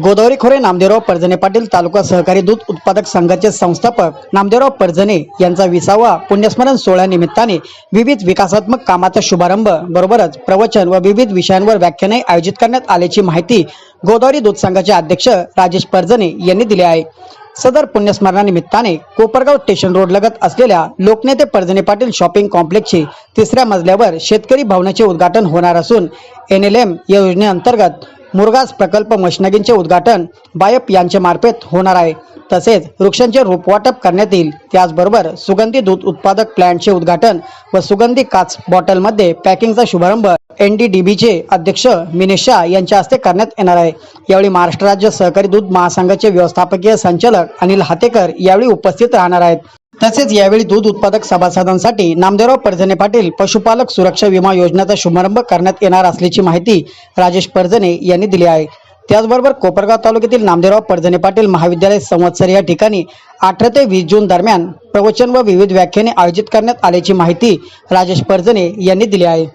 गोदावरी खोरे नामदेवराव परजणे पाटील तालुका सहकारी दूध उत्पादक संघाचे संस्थापक नामदेवराव पर्जने यांचा विसावा पुण्यस्मरण सोहळ्यानिमित्ताने विविध विकासात्मक कामाचा शुभारंभ बरोबरच प्रवचन व विविध विषयांवर व्याख्याने आयोजित करण्यात आल्याची माहिती गोदावरी दूध संघाचे अध्यक्ष राजेश पर्जने यांनी दिली आहे. सदर पुण्यस्मरणानिमित्ताने कोपरगाव स्टेशन रोड लगत असलेल्या लोकनेते परजणे पाटील शॉपिंग कॉम्प्लेक्सचे तिसऱ्या मजल्यावर शेतकरी भवनाचे उद्घाटन होणार असून एन एल एम या योजनेअंतर्गत मुरगास प्रकल्प मशनगींचे उद्घाटन बायप यांच्या मार्फत होणार आहे. तसेच वृक्षांचे रोपवाटप करण्यात येईल. त्याचबरोबर सुगंधी दूध उत्पादक प्लॅन्टचे उद्घाटन व सुगंधी काच बॉटलमध्ये पॅकिंगचा शुभारंभ एन डी डी बीचे अध्यक्ष मिनेश शाह यांच्या हस्ते करण्यात येणार आहे. यावेळी महाराष्ट्र राज्य सहकारी दूध महासंघाचे व्यवस्थापकीय संचालक अनिल हातेकर यावेळी उपस्थित राहणार आहेत. तसेच यावेळी दूध उत्पादक सभासदांसाठी नामदेवराव परजणे पाटील पशुपालक सुरक्षा विमा योजनेचा शुभारंभ करण्यात येणार असल्याची माहिती राजेश परजणे यांनी दिली आहे. त्याचबरोबर कोपरगाव तालुक्यातील नामदेवराव परजणे पाटील महाविद्यालय संवत्सर या ठिकाणी अठरा ते वीस जून दरम्यान प्रवचन व विविध व्याख्याने आयोजित करण्यात आल्याची माहिती राजेश परजणे यांनी दिली आहे.